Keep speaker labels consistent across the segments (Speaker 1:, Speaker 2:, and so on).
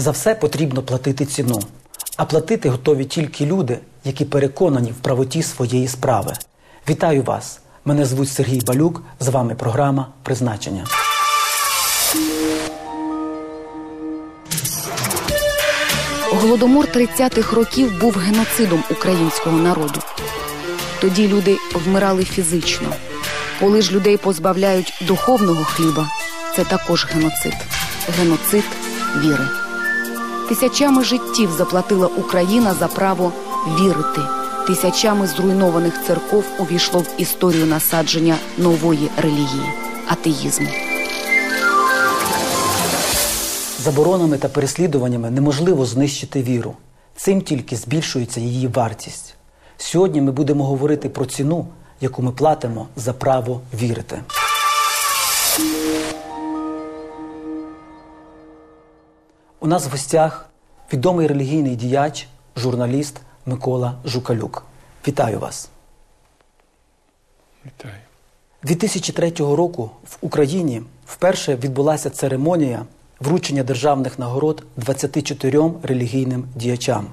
Speaker 1: За все потрібно платити ціну. А платити готові тільки люди, які переконані в правоті своєї справи. Вітаю вас! Мене звуть Сергій Балюк. З вами програма Призначення.
Speaker 2: Голодомор 30-х років був геноцидом українського народу. Тоді люди вмирали фізично. Коли ж людей позбавляють духовного хліба, це також геноцид. Геноцид віри. Тисячами життів заплатила Україна за право вірити. Тисячами зруйнованих церков увійшло в історію насадження нової релігії атеїзму.
Speaker 1: Заборонами та переслідуваннями неможливо знищити віру. Цим тільки збільшується її вартість. Сьогодні ми будемо говорити про ціну, яку ми платимо за право вірити. У нас в гостях відомий релігійний діяч, журналіст Микола Жукалюк. Вітаю вас!
Speaker 3: Вітаю.
Speaker 1: 2003 року в Україні вперше відбулася церемонія вручення державних нагород 24 релігійним діячам.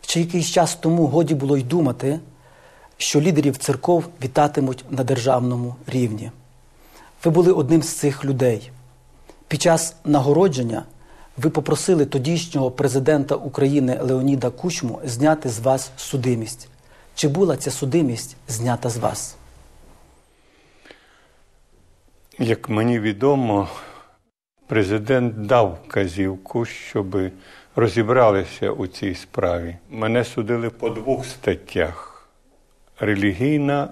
Speaker 1: Ще якийсь час тому годі було й думати, що лідерів церков вітатимуть на державному рівні. Ви були одним з цих людей. Під час нагородження ви попросили тодішнього президента України Леоніда Кучму зняти з вас судимість. Чи була ця судимість знята з вас?
Speaker 3: Як мені відомо, президент дав вказівку, щоб розібралися у цій справі. Мене судили по двох статтях: релігійна,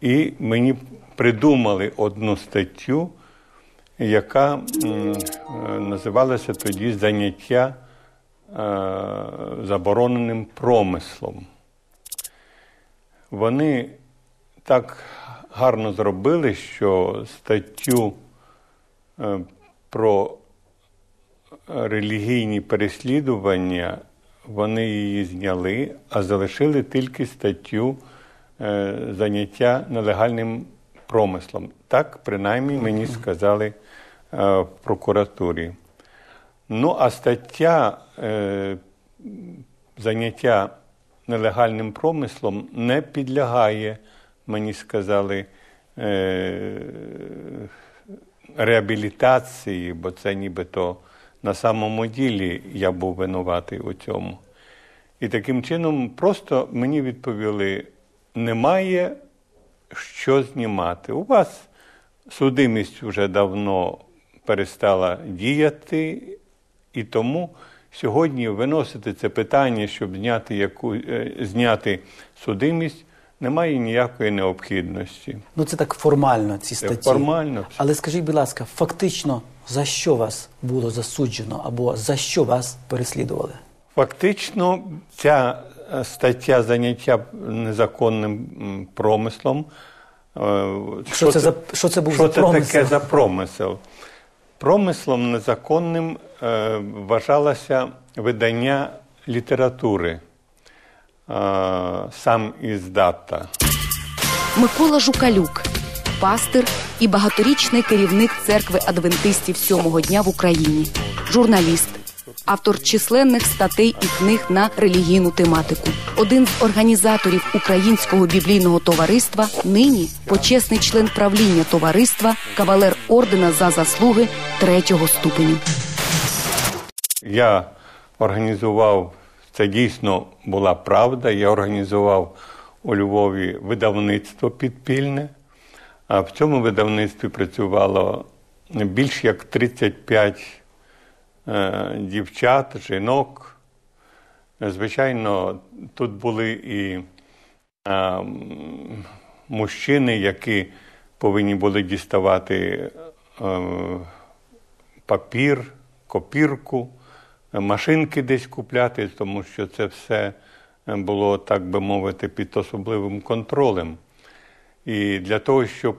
Speaker 3: і мені придумали одну статтю, яка е, називалася тоді заняття е, забороненим промислом. Вони так гарно зробили, що статтю е, про релігійні переслідування вони її зняли, а залишили тільки статтю заняття нелегальним промислом. Так, принаймні, мені сказали е, в прокуратурі. Ну, а стаття е, заняття нелегальним промислом не підлягає, мені сказали, е, реабілітації, бо це нібито на самому ділі я був винуватий у цьому. І таким чином просто мені відповіли: немає що знімати. У вас судимість вже давно перестала діяти, і тому сьогодні виносити це питання, щоб зняти яку, е, зняти судимість, немає ніякої необхідності.
Speaker 1: Ну це так формально, ці статті.
Speaker 3: формально.
Speaker 1: Але скажіть, будь ласка, фактично за що вас було засуджено або за що вас переслідували?
Speaker 3: Фактично, ця стаття заняття незаконним промислом. е,
Speaker 1: Що це за- що це був
Speaker 3: що
Speaker 1: за
Speaker 3: це
Speaker 1: промисел?
Speaker 3: таке за промисел? Промислом незаконним е, вважалося видання літератури, е, сам іздата.
Speaker 2: Микола Жукалюк, пастир і багаторічний керівник церкви адвентистів сьомого дня в Україні, журналіст, автор численних статей і книг на релігійну тематику, один з організаторів Українського біблійного товариства, нині почесний член правління товариства, кавалер ордена за заслуги третього ступеню.
Speaker 3: Я організував, це дійсно була правда. Я організував у Львові видавництво підпільне. А в цьому видавництві працювало більш як 35 е, дівчат, жінок. Звичайно, тут були і е, мужчини, які повинні були діставати е, папір, копірку, машинки десь купляти, тому що це все було, так би мовити, під особливим контролем. І для того, щоб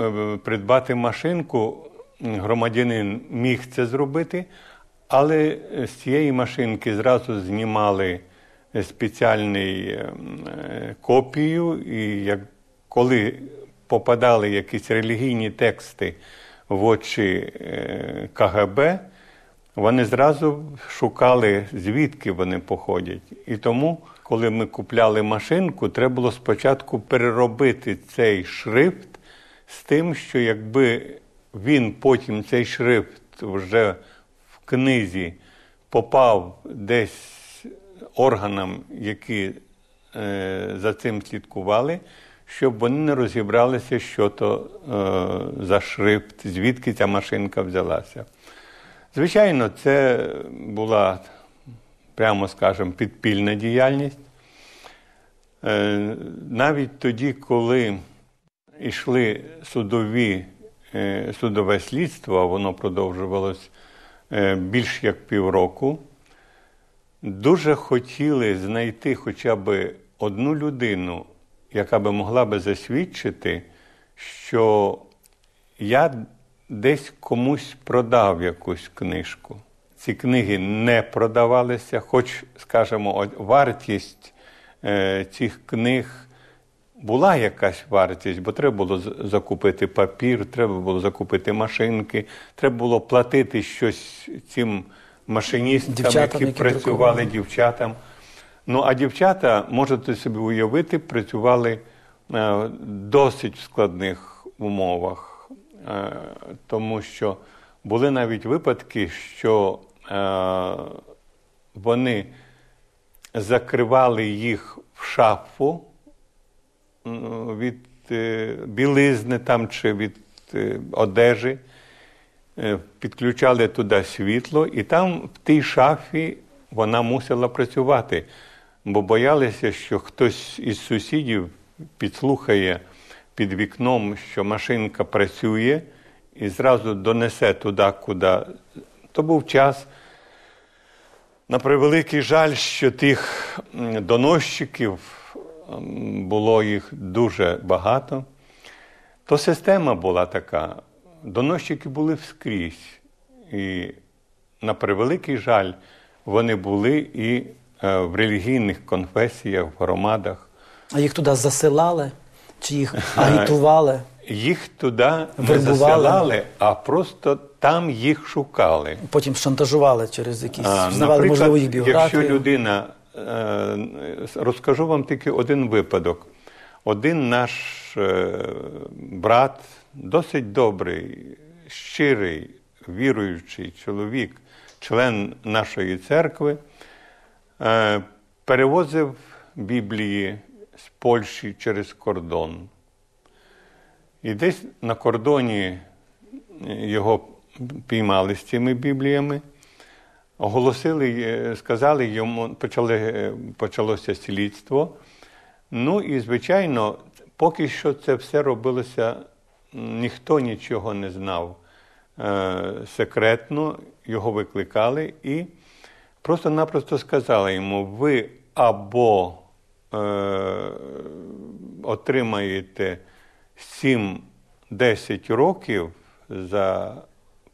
Speaker 3: е, придбати машинку, громадянин міг це зробити, але з цієї машинки зразу знімали спеціальний е, копію, і як, коли попадали якісь релігійні тексти в очі е, КГБ, вони зразу шукали, звідки вони походять. І тому, коли ми купляли машинку, треба було спочатку переробити цей шрифт з тим, що якби він потім цей шрифт вже книзі попав десь органам, які е, за цим слідкували, щоб вони не розібралися, що то е, за шрифт, звідки ця машинка взялася. Звичайно, це була, прямо скажемо, підпільна діяльність. Е, навіть тоді, коли йшли судові, е, судове слідство, воно продовжувалось більш як півроку, дуже хотіли знайти хоча б одну людину, яка би могла би засвідчити, що я десь комусь продав якусь книжку. Ці книги не продавалися, хоч, скажімо, вартість е, цих книг була якась вартість, бо треба було закупити папір, треба було закупити машинки, треба було платити щось цим машиністам,
Speaker 1: Дівчатам,
Speaker 3: які,
Speaker 1: які
Speaker 3: працювали
Speaker 1: друкували.
Speaker 3: дівчатам. Ну, а дівчата, можете собі уявити, працювали е, в досить складних умовах, е, тому що були навіть випадки, що е, вони закривали їх в шафу від е, білизни там чи від е, одежі, е, підключали туди світло, і там в тій шафі вона мусила працювати, бо боялися, що хтось із сусідів підслухає під вікном, що машинка працює, і зразу донесе туди, куди. То був час. На превеликий жаль, що тих доносчиків було їх дуже багато. То система була така. Доносчики були вскрізь. І на превеликий жаль, вони були і е, в релігійних конфесіях, в громадах.
Speaker 1: А їх туди засилали, чи їх агітували?
Speaker 3: Їх туди не засилали, а просто там їх шукали.
Speaker 1: Потім шантажували через якісь,
Speaker 3: А,
Speaker 1: знавали, можливо, їх біографію.
Speaker 3: Якщо людина, е, розкажу вам тільки один випадок. Один наш е, брат, досить добрий, щирий, віруючий чоловік, член нашої церкви, е, перевозив Біблії з Польщі через кордон. І десь на кордоні його піймали з цими бібліями, оголосили, е, сказали йому, почали, е, почалося слідство. Ну і, звичайно, поки що це все робилося, ніхто нічого не знав. Е, Секретно його викликали і просто-напросто сказали йому: ви або е, отримаєте 7-10 років за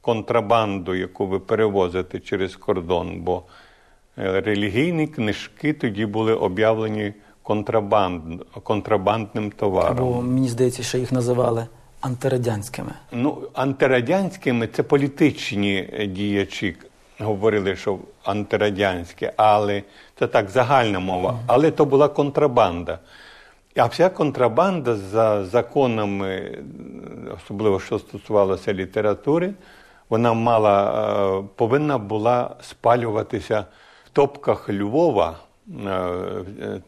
Speaker 3: контрабанду, яку ви перевозите через кордон, бо е, релігійні книжки тоді були об'явлені контрабанд, контрабандним товаром.
Speaker 1: Або мені здається, що їх називали антирадянськими.
Speaker 3: Ну, антирадянськими це політичні е, діячі говорили, що антирадянське, але це так загальна мова. Але то була контрабанда. А вся контрабанда за законами, особливо що стосувалося літератури, вона мала, е, повинна була спалюватися в топках Львова, е,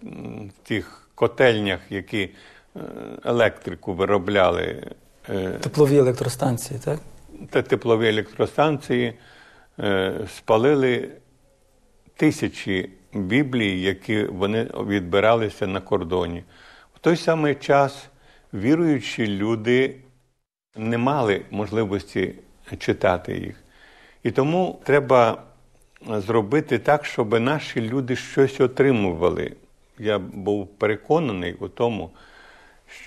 Speaker 3: в тих котельнях, які е, електрику виробляли.
Speaker 1: Теплові електростанції, так?
Speaker 3: та теплові електростанції спалили тисячі біблій, які вони відбиралися на кордоні. В той самий час віруючі люди не мали можливості читати їх. І тому треба зробити так, щоб наші люди щось отримували. Я був переконаний у тому,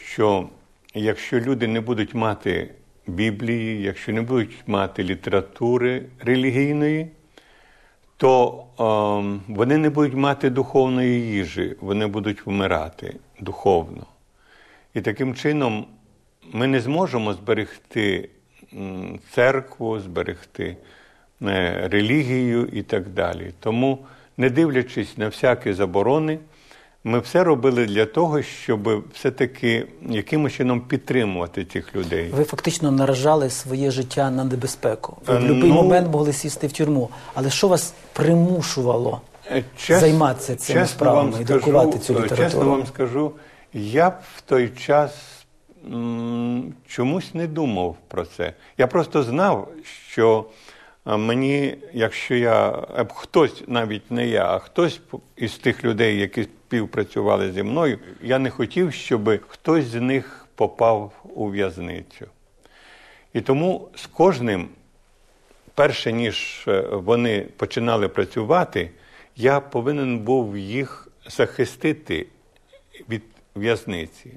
Speaker 3: що якщо люди не будуть мати Біблії, якщо не будуть мати літератури релігійної, то ем, вони не будуть мати духовної їжі, вони будуть вмирати духовно. І таким чином ми не зможемо зберегти церкву, зберегти е, релігією і так далі. Тому, не дивлячись на всякі заборони, ми все робили для того, щоб все-таки якимось чином підтримувати цих людей.
Speaker 1: Ви фактично наражали своє життя на небезпеку. Ви в
Speaker 3: Е,
Speaker 1: будь-який
Speaker 3: ну-
Speaker 1: момент могли сісти в тюрму. Але що вас примушувало
Speaker 3: Е, чес-
Speaker 1: займатися цими
Speaker 3: чесно
Speaker 1: справами
Speaker 3: вам
Speaker 1: і друкувати цю літературу?
Speaker 3: Чесно вам скажу, я б в той час чомусь не думав про це. Я просто знав, що е, мені, якщо я е, хтось, навіть не я, а хтось із тих людей, які співпрацювали зі мною, я не хотів, щоб хтось з них попав у в'язницю. І тому з кожним перше ніж е, вони починали працювати, я повинен був їх захистити від в'язниці.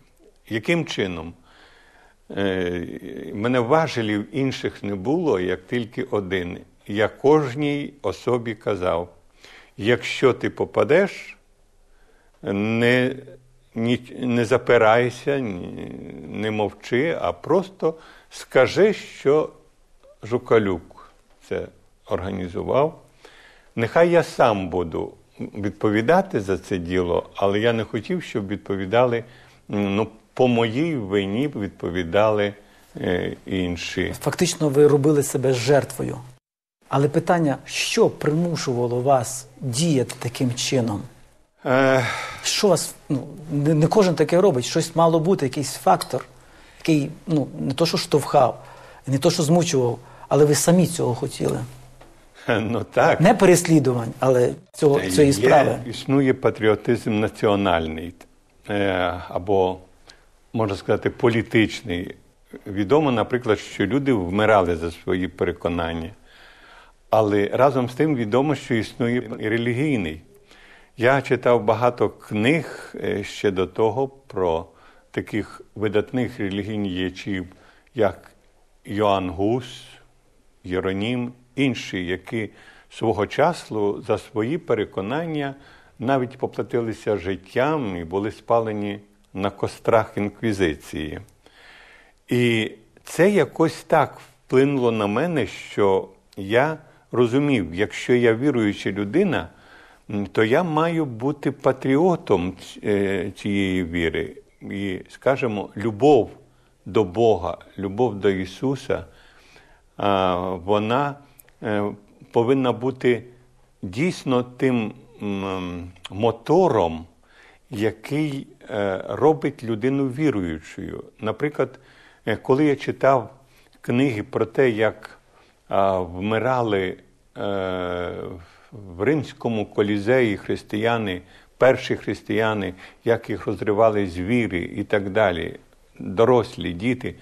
Speaker 3: Яким чином? Е, Мене важелів інших не було, як тільки один. Я кожній особі казав: якщо ти попадеш, не, ні, не запирайся, не мовчи, а просто скажи, що Жукалюк це організував. Нехай я сам буду відповідати за це діло, але я не хотів, щоб відповідали ну, по моїй вині відповідали е, інші.
Speaker 1: Фактично, ви робили себе жертвою. Але питання, що примушувало вас діяти таким чином?
Speaker 3: Е,
Speaker 1: Що вас, ну, не, не кожен таке робить, щось мало бути, якийсь фактор, який ну, не то, що штовхав, не то, що змучував, але ви самі цього хотіли.
Speaker 3: ну так.
Speaker 1: Не переслідувань, але цього, цієї
Speaker 3: Є,
Speaker 1: справи.
Speaker 3: Існує патріотизм національний е, або, можна сказати, політичний. Відомо, наприклад, що люди вмирали за свої переконання. Але разом з тим відомо, що існує і релігійний. Я читав багато книг е, ще до того про таких видатних релігійних діячів, як Йоанн Гус, Єронім, інші, які свого часу за свої переконання навіть поплатилися життям і були спалені на кострах інквізиції. І це якось так вплинуло на мене, що я розумів, якщо я віруюча людина, то я маю бути патріотом е, цієї віри. І, скажімо, любов до Бога, любов до Ісуса, вона е, повинна бути дійсно тим мотором, який е, робить людину віруючою. Наприклад, е, коли я читав книги про те, як вмирали е, в римському колізеї християни, перші християни, як їх розривали звірі і так далі, дорослі, діти,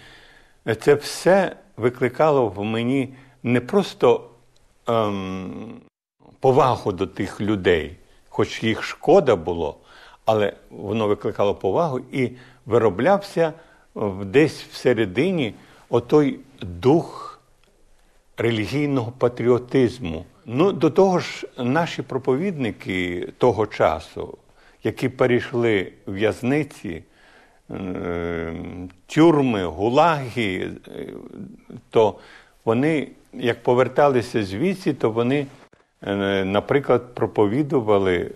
Speaker 3: це все викликало в мені не просто ем, повагу до тих людей, хоч їх шкода було, але воно викликало повагу і вироблявся десь всередині отой дух релігійного патріотизму. Ну, до того ж, наші проповідники того часу, які перейшли в'язниці, е, тюрми, гулаги, е, то вони, як поверталися звідси, то вони, е, наприклад, проповідували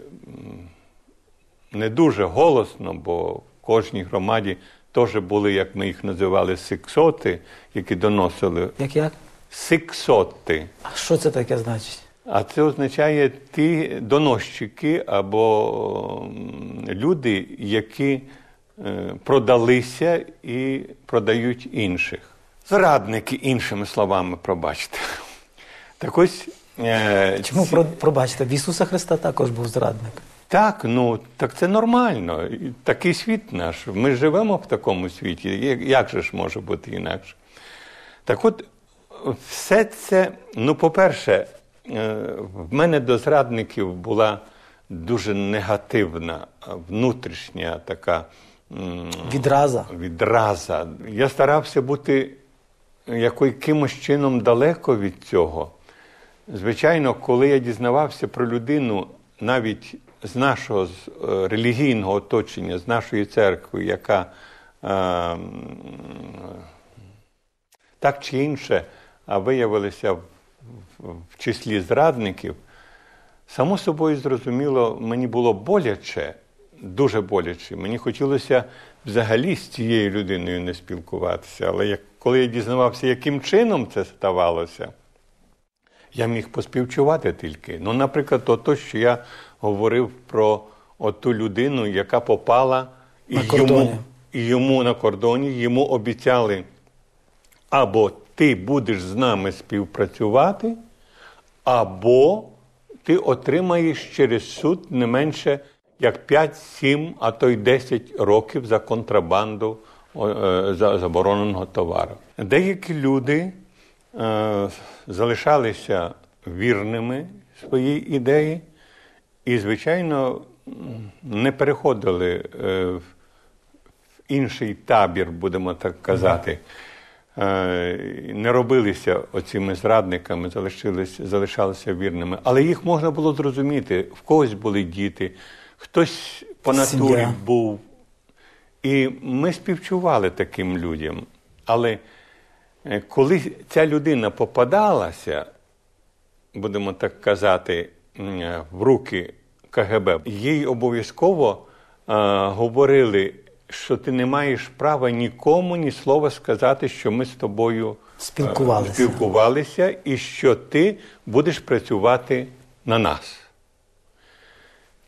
Speaker 3: не дуже голосно, бо в кожній громаді теж були, як ми їх називали, сиксоти, які доносили
Speaker 1: Як як?
Speaker 3: сиксоти.
Speaker 1: А що це таке значить?
Speaker 3: А це означає ті доносчики або люди, які е, продалися і продають інших. Зрадники, іншими словами, пробачте. Так ось. е,
Speaker 1: Чому
Speaker 3: ці-
Speaker 1: пробачте, в Ісуса Христа також був зрадник.
Speaker 3: Так, ну так це нормально. Такий світ наш. Ми живемо в такому світі. Як- же ж може бути інакше? Так от, все це, ну, по-перше, е, в мене до зрадників була дуже негативна, е, внутрішня така
Speaker 1: Відраза.
Speaker 3: відраза. Я старався бути якимось чином далеко від цього. Звичайно, коли я дізнавався про людину навіть з нашого з, е, релігійного оточення, з нашої церкви, яка е, так чи інше виявилася в в числі зрадників, само собою зрозуміло, мені було боляче, дуже боляче. Мені хотілося взагалі з цією людиною не спілкуватися. Але як, коли я дізнавався, яким чином це ставалося, я міг поспівчувати тільки. Ну, наприклад, то що я говорив про ту людину, яка попала і
Speaker 1: На
Speaker 3: йому, і йому на кордоні, йому обіцяли, або ти будеш з нами співпрацювати, або ти отримаєш через суд не менше як 5, 7, а то й 10 років за контрабанду е, за забороненого товару. Деякі люди е, залишалися вірними своїй ідеї і, звичайно, не переходили е, в інший табір, будемо так казати. Е, Не робилися оціми зрадниками, залишилися, залишалися вірними. Але їх можна було зрозуміти. В когось були діти, хтось по натурі
Speaker 1: Сім'я.
Speaker 3: був. І ми співчували таким людям. Але е, коли ця людина попадалася, будемо так казати, в руки КГБ, їй обов'язково е, говорили, що ти не маєш права нікому ні слова сказати, що ми з тобою е,
Speaker 1: Спілкувалися.
Speaker 3: спілкувалися і що ти будеш працювати на нас.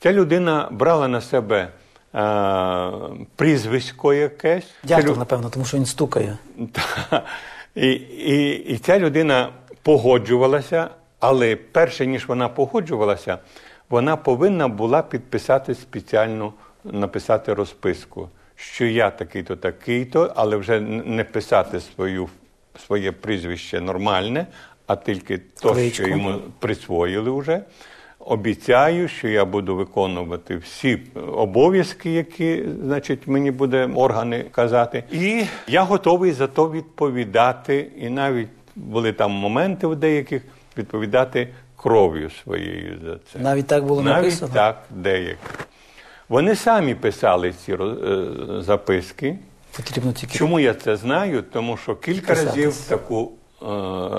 Speaker 3: Ця людина брала на себе е, прізвисько якесь.
Speaker 1: Дятел, напевно, тому що він стукає.
Speaker 3: І, і, і ця людина погоджувалася, але перше ніж вона погоджувалася, вона повинна була підписати спеціальну, написати розписку, що я такий-то, такий-то, але вже не писати свою, своє прізвище нормальне, а тільки то, що йому присвоїли вже. Обіцяю, що я буду виконувати всі обов'язки, які, значить, мені буде органи казати. І я готовий за то відповідати. І навіть були там моменти у деяких відповідати кров'ю своєю за це.
Speaker 1: Навіть так було
Speaker 3: Навіть
Speaker 1: написано?
Speaker 3: так, деякі. Вони самі писали ці е, записки.
Speaker 1: Потрібно тільки
Speaker 3: Чому я це знаю? Тому що кілька
Speaker 1: Писатись.
Speaker 3: разів таку е,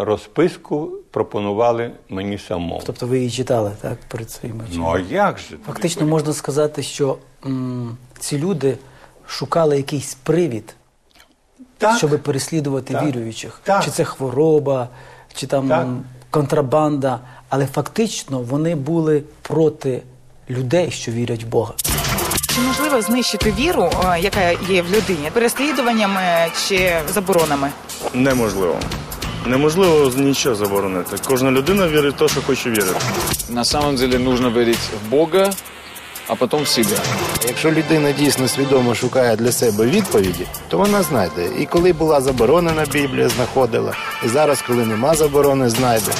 Speaker 3: розписку пропонували мені самому.
Speaker 1: Тобто ви її читали так перед своїми очима.
Speaker 3: Ну а як же?
Speaker 1: Фактично можна сказати, що м, ці люди шукали якийсь привід,
Speaker 3: так,
Speaker 1: щоб переслідувати
Speaker 3: Так.
Speaker 1: віруючих.
Speaker 3: Так.
Speaker 1: Чи це хвороба, чи там контрабанда. Але фактично вони були проти людей, що вірять в Бога.
Speaker 4: Чи можливо знищити віру, е, яка є в людині, переслідуваннями чи заборонами?
Speaker 5: Неможливо. Неможливо нічого заборонити. Кожна людина вірить в те, що хоче вірити.
Speaker 6: На самом деле нужно верить в Бога, а потом в себя.
Speaker 7: Якщо людина дійсно свідомо шукає для себе відповіді, то вона знайде. І коли була заборонена Біблія, знаходила, і зараз, коли нема заборони, знайде.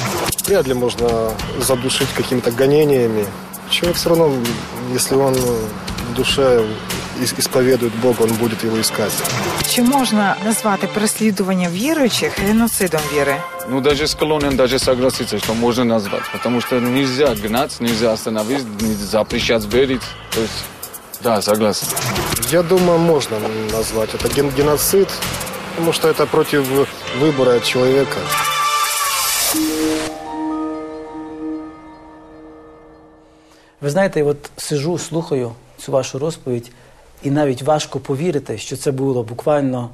Speaker 8: вряд ли можно задушить какими-то гонениями. Человек все равно, если он в душе ис- исповедует Бога, он будет его искать.
Speaker 4: Чи можна назвати переслідування віруючих геноцидом віри?
Speaker 6: Ну, даже склонен даже согласиться, что можно назвать. Потому что нельзя гнать, нельзя остановить, нельзя запрещать верить. То есть, да, согласен.
Speaker 8: Я думаю, можно назвать это ген- геноцид, потому что это против выбора человека.
Speaker 1: Ви знаєте, от сижу, слухаю цю вашу розповідь, і навіть важко повірити, що це було буквально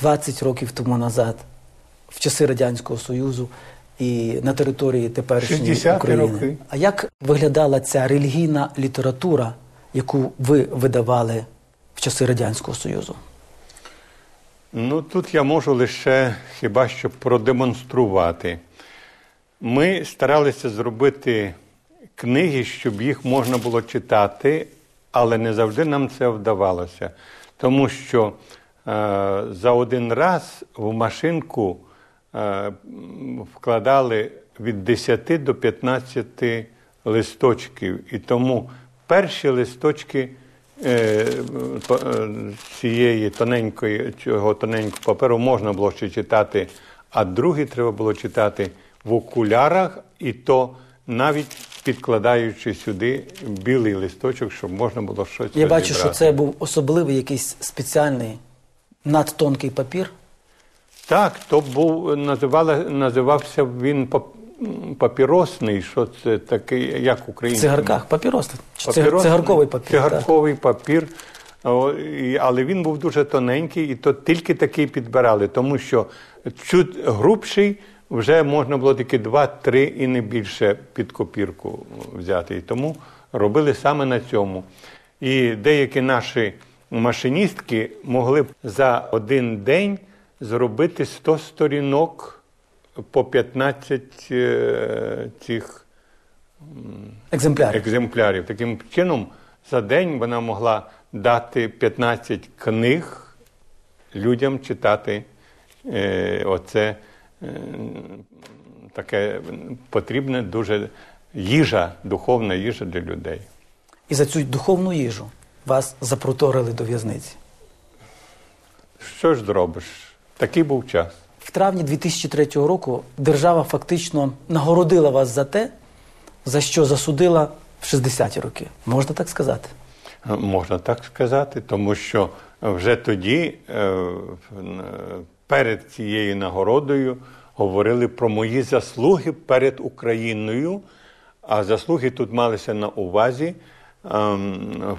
Speaker 1: 20 років тому назад, в часи Радянського Союзу і на території теперішньої України.
Speaker 3: роки.
Speaker 1: А як виглядала ця релігійна література, яку ви видавали в часи Радянського Союзу?
Speaker 3: Ну тут я можу лише хіба що продемонструвати. Ми старалися зробити книги, щоб їх можна було читати, але не завжди нам це вдавалося. Тому що е, за один раз в машинку вкладали від 10 до 15 листочків. І тому перші листочки е, е, цієї тоненької, цього тоненького паперу можна було ще читати, а другий треба було читати в окулярах, і то навіть підкладаючи сюди білий листочок, щоб можна було щось
Speaker 1: Я бачу, що це був особливий якийсь спеціальний надтонкий папір.
Speaker 3: Так, то був називали, називався він папіросний, що це такий, як український?
Speaker 1: цигарках, папірос.
Speaker 3: Папіросний,
Speaker 1: Цигарковий папір. так.
Speaker 3: Папір. Але він був дуже тоненький, і то тільки такий підбирали, тому що чуть грубший вже можна було тільки два-три і не більше під копірку взяти. І тому робили саме на цьому. І деякі наші машиністки могли за один день зробити 100 сторінок по 15 е, цих
Speaker 1: Екземплярів.
Speaker 3: екземплярів. Таким чином, за день вона могла дати 15 книг людям читати е, оце е, таке потрібне дуже їжа, духовна їжа для людей.
Speaker 1: І за цю духовну їжу вас запроторили до в'язниці.
Speaker 3: Що ж зробиш? Такий був час.
Speaker 1: В травні 2003 року держава фактично нагородила вас за те, за що засудила в 60-ті роки. Можна так сказати?
Speaker 3: Можна так сказати, тому що вже тоді, е, перед цією нагородою, говорили про мої заслуги перед Україною, а заслуги тут малися на увазі ем,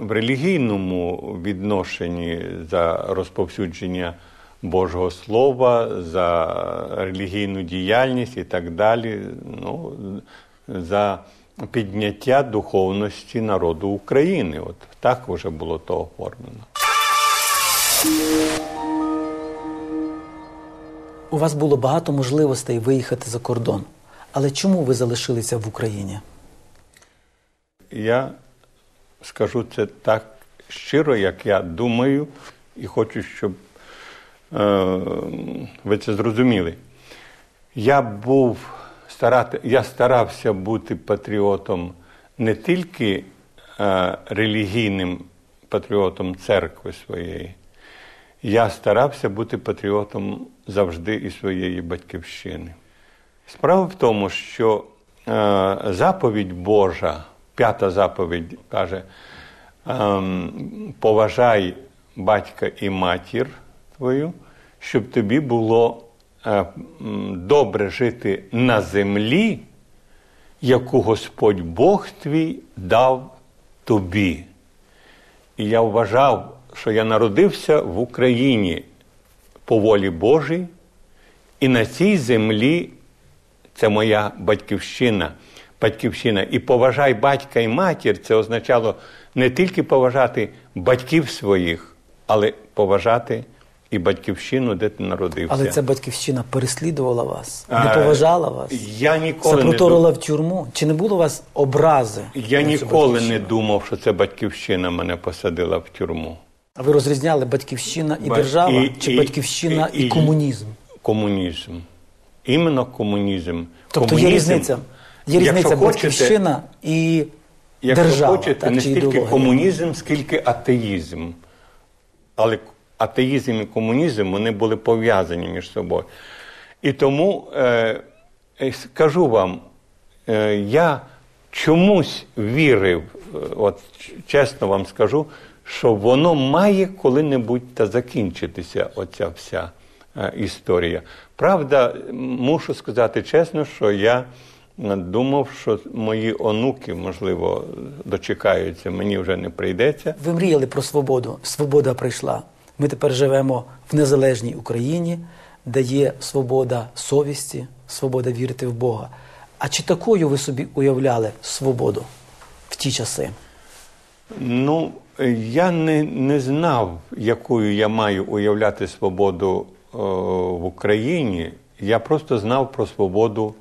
Speaker 3: в релігійному відношенні за розповсюдження Божого Слова, за релігійну діяльність і так далі. Ну, за підняття духовності народу України. От так вже було то оформлено.
Speaker 1: У вас було багато можливостей виїхати за кордон. Але чому ви залишилися в Україні?
Speaker 3: Я скажу це так щиро, як я думаю, і хочу, щоб ви це зрозуміли. Я був старати, я старався бути патріотом не тільки е, релігійним патріотом церкви своєї, я старався бути патріотом завжди і своєї батьківщини. Справа в тому, що е, заповідь Божа, п'ята заповідь каже: ем, поважай батька і матір твою, щоб тобі було е, добре жити на землі, яку Господь Бог твій дав тобі. І я вважав, що я народився в Україні по волі Божій, і на цій землі це моя батьківщина. Батьківщина. І поважай батька і матір, це означало не тільки поважати батьків своїх, але поважати і батьківщину, де ти народився.
Speaker 1: Але ця батьківщина переслідувала вас, не поважала вас,
Speaker 3: Я ніколи не
Speaker 1: запроторила
Speaker 3: дум-
Speaker 1: в тюрму. Чи не було у вас образи?
Speaker 3: я ніколи не думав, що це батьківщина мене посадила в тюрму.
Speaker 1: А ви розрізняли батьківщина і
Speaker 3: Ба-
Speaker 1: держава,
Speaker 3: і-
Speaker 1: чи
Speaker 3: і-
Speaker 1: батьківщина і,
Speaker 3: і-
Speaker 1: комунізм?
Speaker 3: Комунізм. Іменно комунізм.
Speaker 1: Тобто
Speaker 3: комунізм,
Speaker 1: є різниця. Є
Speaker 3: якщо
Speaker 1: різниця
Speaker 3: хочете,
Speaker 1: батьківщина і
Speaker 3: Якщо
Speaker 1: держава.
Speaker 3: хочете,
Speaker 1: так,
Speaker 3: не стільки
Speaker 1: ідеологія.
Speaker 3: комунізм, скільки атеїзм. Але атеїзм і комунізм вони були пов'язані між собою. І тому е, е, скажу вам, е, я чомусь вірив, е, от чесно вам скажу, що воно має коли-небудь та закінчитися, оця вся е, історія. Правда, мушу сказати чесно, що я думав, що мої онуки, можливо, дочекаються, мені вже не прийдеться.
Speaker 1: Ви мріяли про свободу. Свобода прийшла. Ми тепер живемо в незалежній Україні, де є свобода совісті, свобода вірити в Бога. А чи такою ви собі уявляли свободу в ті часи?
Speaker 3: Ну, я не, не знав, якою я маю уявляти свободу е, в Україні. Я просто знав про свободу,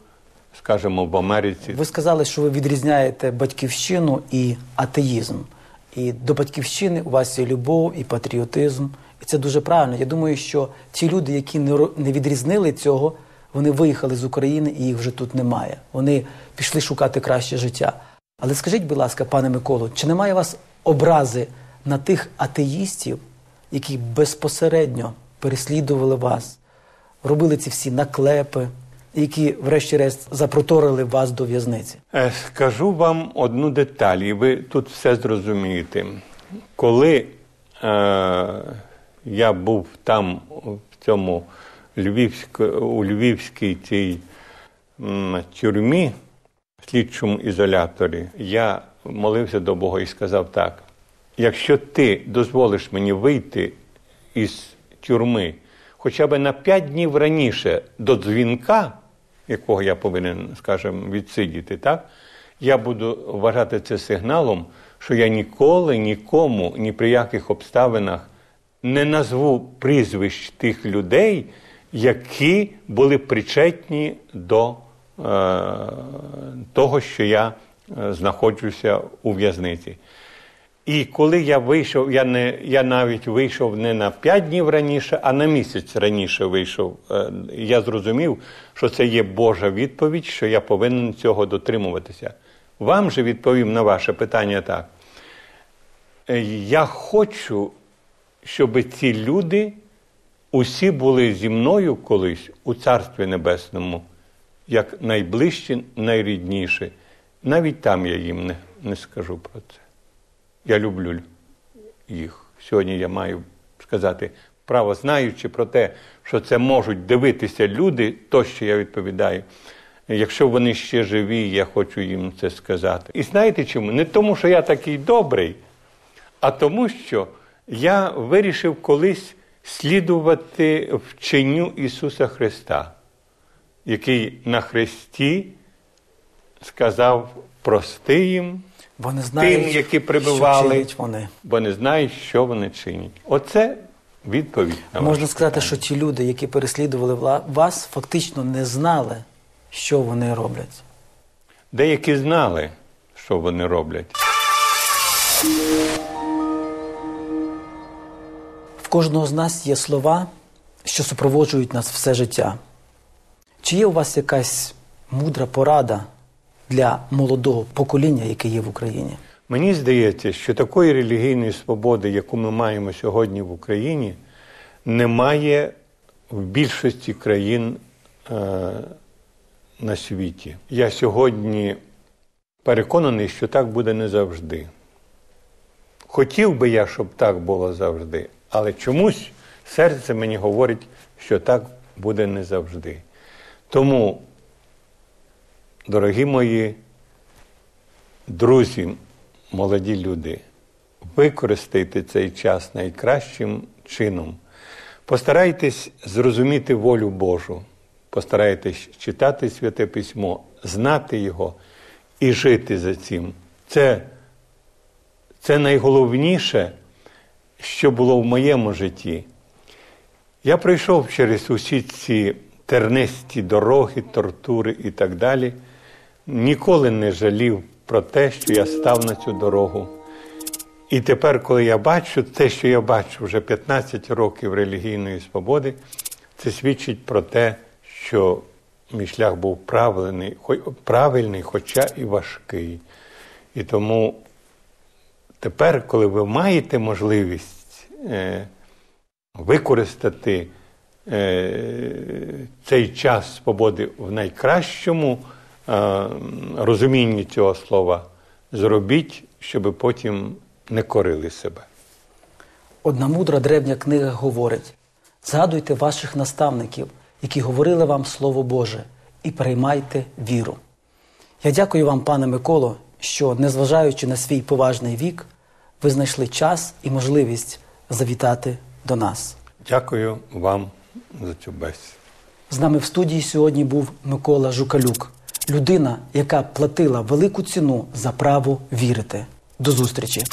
Speaker 3: скажімо, в Америці.
Speaker 1: Ви сказали, що ви відрізняєте батьківщину і атеїзм. І до батьківщини у вас є любов і патріотизм. Це дуже правильно. Я думаю, що ті люди, які не відрізнили цього, вони виїхали з України і їх вже тут немає. Вони пішли шукати краще життя. Але скажіть, будь ласка, пане Миколо, чи немає у вас образи на тих атеїстів, які безпосередньо переслідували вас, робили ці всі наклепи, які, врешті-решт, запроторили вас до в'язниці?
Speaker 3: Е, Скажу вам одну деталь, і ви тут все зрозумієте. Коли е, я був там, в цьому Львівськ, у Львівській цій м, тюрмі, слідчому ізоляторі, я молився до Бога і сказав так: якщо ти дозволиш мені вийти із тюрми хоча б на п'ять днів раніше до дзвінка, якого я повинен, скажімо, відсидіти, так, я буду вважати це сигналом, що я ніколи нікому, ні при яких обставинах не назву прізвищ тих людей, які були причетні до е, того, що я е, знаходжуся у в'язниці. І коли я вийшов, я не я навіть вийшов не на 5 днів раніше, а на місяць раніше вийшов. Е, Я зрозумів, що це є Божа відповідь, що я повинен цього дотримуватися. Вам же відповім на ваше питання так. Е, Я хочу, щоб ці люди усі були зі мною колись у Царстві Небесному, як найближчі, найрідніші. Навіть там я їм не, не скажу про це. Я люблю їх. Сьогодні я маю сказати право, знаючи про те, що це можуть дивитися люди, то, що я відповідаю. Якщо вони ще живі, я хочу їм це сказати. І знаєте чому? Не тому, що я такий добрий, а тому, що я вирішив колись слідувати вченню Ісуса Христа, який на Христі сказав прости їм,
Speaker 1: Бо не знають,
Speaker 3: тим, які прибивали,
Speaker 1: що вони.
Speaker 3: бо не знають, що вони чинять. Оце відповідь на
Speaker 1: Можна
Speaker 3: ваше
Speaker 1: сказати,
Speaker 3: питання.
Speaker 1: що ті люди, які переслідували вас, фактично не знали, що вони роблять.
Speaker 3: Деякі знали, що вони роблять.
Speaker 1: Кожного з нас є слова, що супроводжують нас все життя. Чи є у вас якась мудра порада для молодого покоління, яке є в Україні?
Speaker 3: Мені здається, що такої релігійної свободи, яку ми маємо сьогодні в Україні, немає в більшості країн е, на світі. Я сьогодні переконаний, що так буде не завжди. Хотів би я, щоб так було завжди, але чомусь серце мені говорить, що так буде не завжди. Тому, дорогі мої друзі, молоді люди, використайте цей час найкращим чином. Постарайтесь зрозуміти волю Божу, постарайтесь читати Святе Письмо, знати його і жити за цим. Це, це найголовніше, що було в моєму житті. Я пройшов через усі ці тернисті дороги, тортури і так далі. Ніколи не жалів про те, що я став на цю дорогу. І тепер, коли я бачу те, що я бачу вже 15 років релігійної свободи, це свідчить про те, що мій шлях був правильний, правильний, хоча і важкий. І тому тепер, коли ви маєте можливість е, використати е, цей час свободи в найкращому е, розумінні цього слова, зробіть, щоб потім не корили себе.
Speaker 1: Одна мудра древня книга говорить: згадуйте ваших наставників, які говорили вам Слово Боже, і приймайте віру. Я дякую вам, пане Миколо, що, незважаючи на свій поважний вік, ви знайшли час і можливість завітати до нас.
Speaker 3: Дякую вам за цю бесіду.
Speaker 1: З нами в студії сьогодні був Микола Жукалюк, людина, яка платила велику ціну за право вірити. До зустрічі!